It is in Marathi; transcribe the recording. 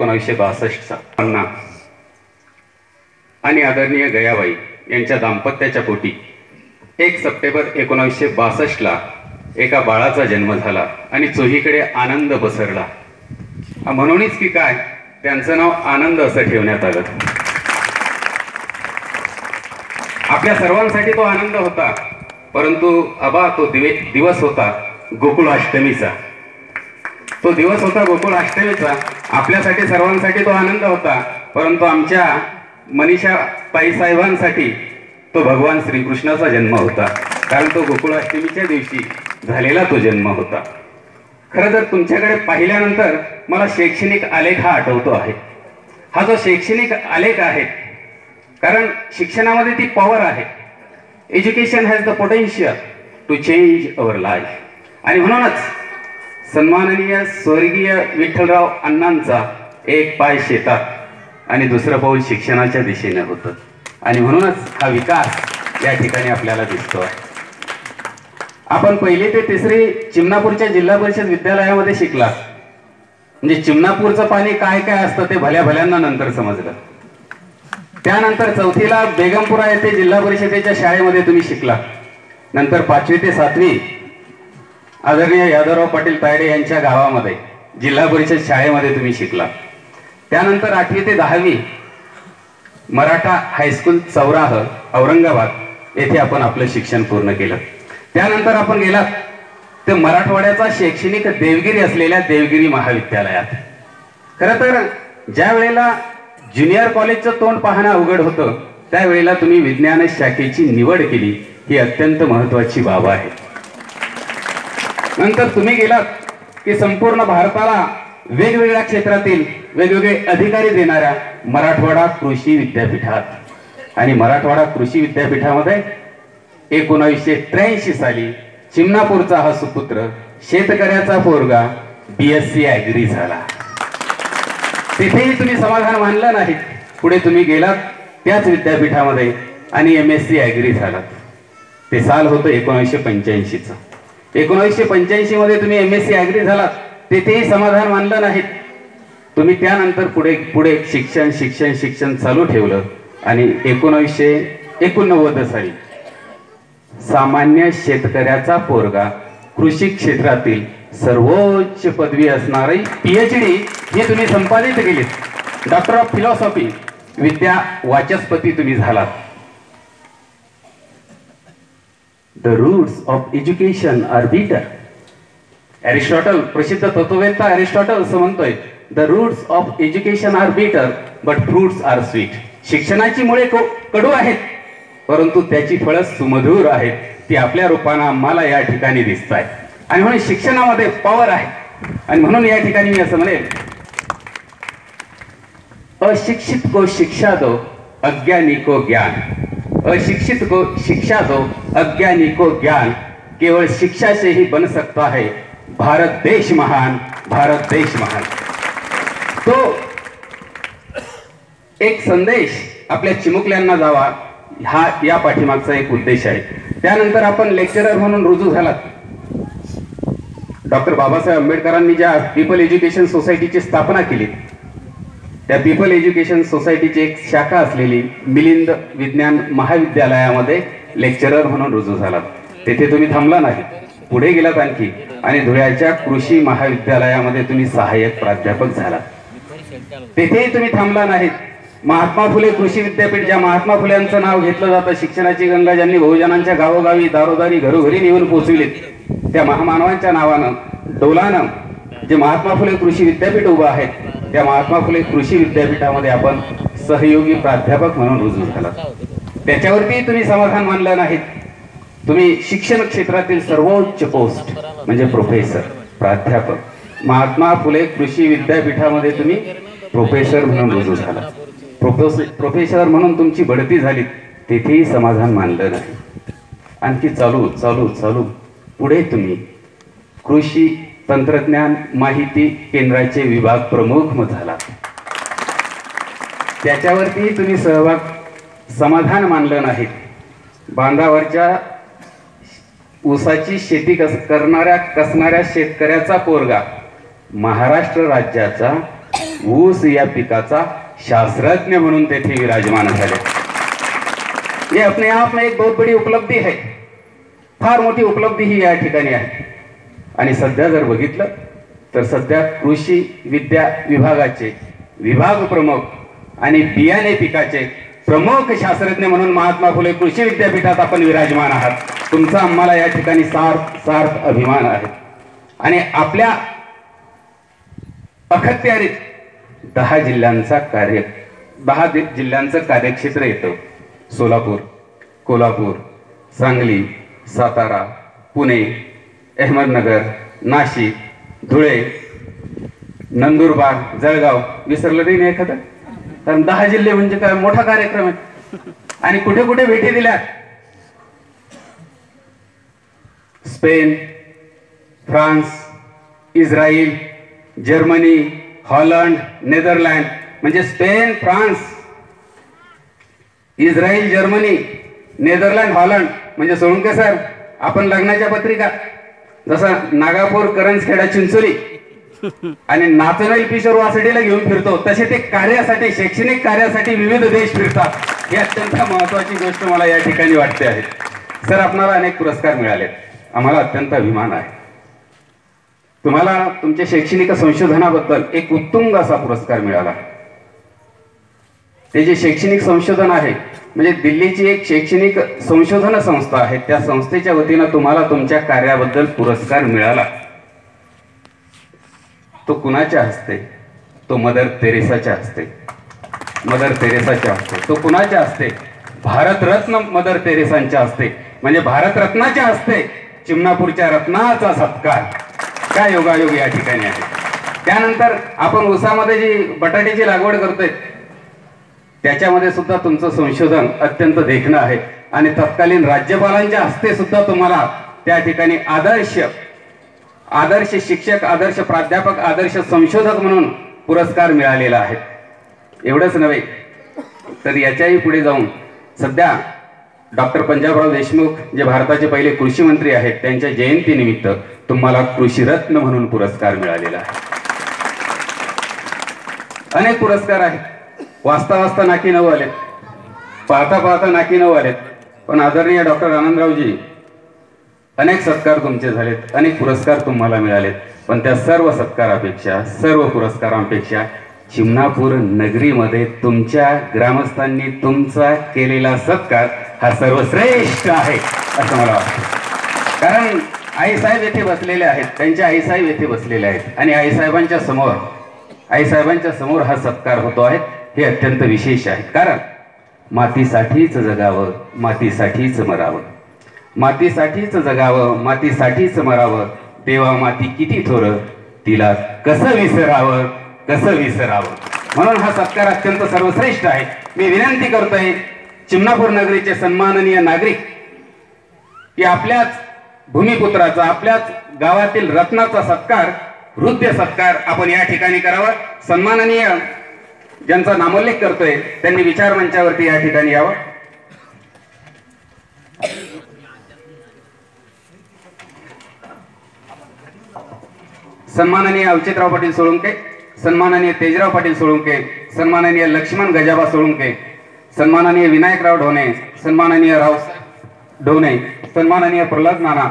एकोणीसशे बासष्टचा अण्णा आणि आदरणीय गयाबाई यांच्या दाम्पत्याच्या पोटी. एक सप्टेंबर एकोणीसशे बासष्टला एका बाळाचा जन्म झाला आणि चोहीकडे आनंद पसरला. म्हणूनच की काय त्यांचं नाव आनंद असं ठेवण्यात आलं. आपल्या सर्वांसाठी तो आनंद होता परंतु अबा तो दिवे दिवस होता गोकुळाष्टमीचा. तो दिवस होता गोकुळ अष्टमीचा आपल्यासाठी सर्वांसाठी तो आनंद होता. परंतु आमच्या मनीषा ताईसाहेबांसाठी तो भगवान श्रीकृष्णाचा जन्म होता. कारण तो गोकुळाष्टमीच्या दिवशी झालेला तो जन्म होता. खरं तर तुमच्याकडे पाहिल्यानंतर मला शैक्षणिक आलेख हा आठवतो आहे. हा जो शैक्षणिक आलेख आहे कारण शिक्षणामध्ये ती पॉवर आहे. Education has the potential to change our life आणि म्हणूनच सन्माननीय स्वर्गीय विठ्ठलराव अण्णांचा एक पाय शेतात आणि दुसरं पाऊल शिक्षणाच्या दिशेने होतं. आणि म्हणूनच हा विकास या ठिकाणी आपल्याला दिसतो. आहे आपण पहिली ते तिसरी चिमणापूरच्या जिल्हा परिषद विद्यालयामध्ये शिकला म्हणजे चिमणापूरचं पाणी काय काय असतं ते भल्या भल्यांना नंतर समजलं. त्यानंतर चौथीला बेगमपुरा येथे जिल्हा परिषदेच्या शाळेमध्ये तुम्ही शिकला नंतर पाचवी ते सातवी आदरणीय यादवराव पाटील तायडे यांच्या गावामध्ये जिल्हा परिषद शाळेमध्ये तुम्ही शिकला. त्यानंतर आठवी ते दहावी मराठा हायस्कूल चौराह औरंगाबाद येथे आपण आपलं शिक्षण पूर्ण केलं. त्यानंतर आपण गेलात ते मराठवाड्याचा शैक्षणिक देवगिरी असलेल्या देवगिरी महाविद्यालयात. खरं तर ज्या वेळेला ज्युनियर कॉलेजचं तोंड पाहणं अवघड होतं त्यावेळेला तुम्ही विज्ञान शाखेची निवड केली ही अत्यंत महत्वाची बाब आहे. नंतर तुम्ही गेलात की संपूर्ण भारताला वेगवेगळ्या क्षेत्रातील वेगवेगळे अधिकारी देणाऱ्या मराठवाडा कृषी विद्यापीठात. आणि मराठवाडा कृषी विद्यापीठामध्ये एकोणावीसशे त्र्याऐंशी साली चिमणापूरचा हा सुपुत्र शेतकऱ्याचा पोरगा बीएससी ऍग्री झाला. तिथेही तुम्ही समाधान मानलं नाही. पुढे तुम्ही गेलात त्याच विद्यापीठामध्ये आणि एम एस सी ऍग्री झालात. ते साल होतं एकोणीसशे पंच्याऐंशीचं. एकोणीसशे पंच्याऐंशी मध्ये तुम्ही एम एस सी ॲग्री झालात तेथेही समाधान मानलं नाहीत. तुम्ही त्यानंतर पुढे पुढे शिक्षण शिक्षण शिक्षण चालू ठेवलं आणि एकोणीसशे एकोणनव्वद साली सामान्य शेतकऱ्याचा पोरगा कृषी क्षेत्रातील सर्वोच्च पदवी असणारी पीएच डी ही तुम्ही संपादित केलीत. डॉक्टर ऑफ फिलॉसॉफी विद्या वाचस्पती तुम्ही झालात. The roots of education are bitter Aristotle प्रसिद्ध तत्ववेत्ता अरिस्टॉटल असं म्हणतोय the roots of education are bitter but fruits are sweet शिक्षणाची मुळे कडू आहेत परंतु त्याची फळं सुमधूर आहेत. ती आपल्या रूपानं आम्हाला या ठिकाणी दिसत आहे आणि म्हणून शिक्षणामध्ये पॉवर आहे. आणि म्हणून या ठिकाणी मी असं म्हणेल अशिक्षित को शिक्षा दो अज्ञानी को ज्ञान. अशिक्षित को शिक्षा दो अज्ञानी को ज्ञान केवळ शिक्षा से ही बन सकता है। भारत देश महान भारत देश महान। तो एक संदेश आपल्या चिमुकल्यांना जावा हा या पाठीमागचा एक उद्देश आहे. त्यानंतर आपण लेक्चरर म्हणून रुजू झालात. डॉक्टर बाबासाहेब आंबेडकरांनी ज्या पीपल एज्युकेशन सोसायटीची स्थापना केली त्या पीपल एज्युकेशन सोसायटीची एक शाखा असलेली मिलिंद विज्ञान महाविद्यालयामध्ये लेक्चरर म्हणून रुजू झालात. तेथे तुम्ही थांबला नाही. पुढे गेलात आणखी आणि धुळ्याच्या कृषी महाविद्यालयामध्ये तुम्ही सहाय्यक प्राध्यापक झाला तेथेही तुम्ही थांबला नाहीत. महात्मा फुले कृषी विद्यापीठ ज्या महात्मा फुलेंचं नाव घेतलं जातं शिक्षणाची गंगा ज्यांनी बहुजनांच्या गावोगावी दारोदारी घरोघरी नेऊन पोहोचविलेत त्या महामानवांच्या नावानं डोलानं जे महात्मा फुले कृषी विद्यापीठ उभं आहे त्या महात्मा फुले कृषी विद्यापीठामध्ये आपण सहयोगी प्राध्यापक म्हणून रुजू झाला. त्याच्यावरती तुम्ही समाधान मानलं नाहीत. तुम्ही शिक्षण क्षेत्रातील सर्वोच्च पोस्ट म्हणजे प्रोफेसर प्राध्यापक महात्मा फुले कृषी विद्यापीठामध्ये तुम्ही प्रोफेसर म्हणून रुजू झाला. प्रोफेसर प्रोफेसर म्हणून तुमची बढती झाली तेथेही समाधान मानलं नाही. आणखी चालू चालू चालू. पुढे तुम्ही कृषी तंत्रज्ञान माहिती केंद्राचे विभाग प्रमुख झाला. त्याच्यावरती तुम्ही सहभाग समाधान मानलं नाही बांधावरच्या ऊसाची शेती कस करणाऱ्या कसणाऱ्या शेतकऱ्याचा पोरगा महाराष्ट्र राज्याचा ऊस या पिकाचा शास्त्रज्ञ म्हणून तेथे विराजमान झाले. हे अपने आप में एक बहुत बड़ी उपलब्धी है फार मोठी उपलब्धी ही या ठिकाणी आहे. आणि सध्या जर बघितलं तर सध्या कृषी विद्या विभागाचे विभाग प्रमुख आणि बियाणे पिकाचे प्रमुख शास्त्रज्ञ म्हणून महात्मा फुले कृषी विद्यापीठात आपण विराजमान आहात. तुमचा आम्हाला या ठिकाणी सार्थ सार्थ अभिमान आहे. आणि आपल्या अखत्यारीत दहा जिल्ह्यांचा कार्य दहा जिल्ह्यांचं कार्यक्षेत्र येतं. सोलापूर कोल्हापूर सांगली सातारा पुणे अहमदनगर नाशिक धुळे नंदुरबार जळगाव विसरलं नाही एखादं? कारण दहा जिल्हे म्हणजे काय मोठा कार्यक्रम आहे. आणि कुठे कुठे भेटी दिल्या Spain France Israel Germany Holland Netherland म्हणजे Spain France Israel Germany Netherland Holland म्हणजे सोडून का सर? आपण लग्नाच्या पत्रिका जसं नागापूर करंजखेडा चिंचोली आणि नाचनल किशोर वासडीला घेऊन फिरतो तसे ते कार्यासाठी शैक्षणिक कार्यासाठी विविध देश फिरतात. ही अत्यंत महत्वाची गोष्ट मला या ठिकाणी वाटते आहे. सर आपणाला अनेक पुरस्कार मिळाले. आम्हाला अत्यंत अभिमान आहे. तुम्हाला तुमच्या शैक्षणिक संशोधनाबद्दल एक उत्तुंग असा पुरस्कार मिळाला. ते जे शैक्षणिक संशोधन आहे म्हणजे दिल्लीची एक शैक्षणिक संशोधन संस्था आहे. त्या संस्थेच्या वतीनं तुम्हाला तुमच्या कार्याबद्दल पुरस्कार मिळाला. तो कुणाच्या हस्ते? तो मदर तेरेसाच्या हस्ते. मदर तेरेसाच्या हस्ते. तो कुणाच्या हस्ते? भारतरत्न मदर तेरेसांच्या हस्ते. म्हणजे भारतरत्नाच्या हस्ते चिमणापूरच्या रत्नाचा सत्कार. काय योगायोग या ठिकाणी आहे? त्यानंतर आपण उसामध्ये जी बटाट्याची लागवड करतोय त्याच्यामध्ये सुद्धा तुमचं संशोधन अत्यंत देखणं आहे. आणि तत्कालीन राज्यपालांच्या हस्ते सुद्धा तुम्हाला त्या ठिकाणी आदर्श आदर्श शिक्षक आदर्श प्राध्यापक आदर्श संशोधक म्हणून पुरस्कार मिळालेला आहे. एवढंच नव्हे तर याच्याही पुढे जाऊन सध्या डॉक्टर पंजाबराव देशमुख जे भारताचे पहिले कृषी मंत्री आहेत त्यांच्या जयंतीनिमित्त तुम्हाला कृषीरत्न म्हणून पुरस्कार मिळालेला आहे. अनेक पुरस्कार आहेत. वाचता वाचता नाकी नऊ आलेत पाहता पाहता नाकी नऊ आलेत पण आदरणीय डॉक्टर आनंदरावजी अनेक सत्कार तुमचे झालेत अनेक पुरस्कार तुम्हाला मिळालेत. पण त्या सर्व सत्कारापेक्षा सर्व पुरस्कारांपेक्षा चिमणापूर नगरीमध्ये तुमच्या ग्रामस्थांनी तुमचा केलेला सत्कार हा सर्वश्रेष्ठ आहे असं मला वाटतं. कारण आईसाहेब येथे बसलेले आहेत त्यांच्या आईसाहेब येथे बसलेले आहेत. आणि आईसाहेबांच्या समोर आईसाहेबांच्या समोर हा सत्कार होतो आहे. हे अत्यंत विशेष आहे. कारण मातीसाठीच जगावं मातीसाठीच मरावं. मातीसाठीच जगावं मातीसाठीच मरावं. देवा माती किती थोर तिला कसं विसरावं कसं विसरावं. म्हणून हा सत्कार अत्यंत सर्वश्रेष्ठ आहे. मी विनंती करतोय चिमणापूर नगरीचे सन्माननीय नागरिक की आपल्याच भूमिपुत्राचा आपल्याच गावातील रत्नाचा सत्कार हृदय सत्कार आपण या ठिकाणी करावा. सन्माननीय ज्यांचा नामोल्लेख करतोय त्यांनी विचार मंचावरती या ठिकाणी यावं. सन्माननीय अवचितराव पाटील सोळुंके सन्माननीय तेजराव पाटील सोळुंके सन्माननीय लक्ष्मण गजाबा सोळुंके सन्माननीय विनायकराव ढोणे सन्माननीय राव ढोणे सन्माननीय प्रल्हाद नाना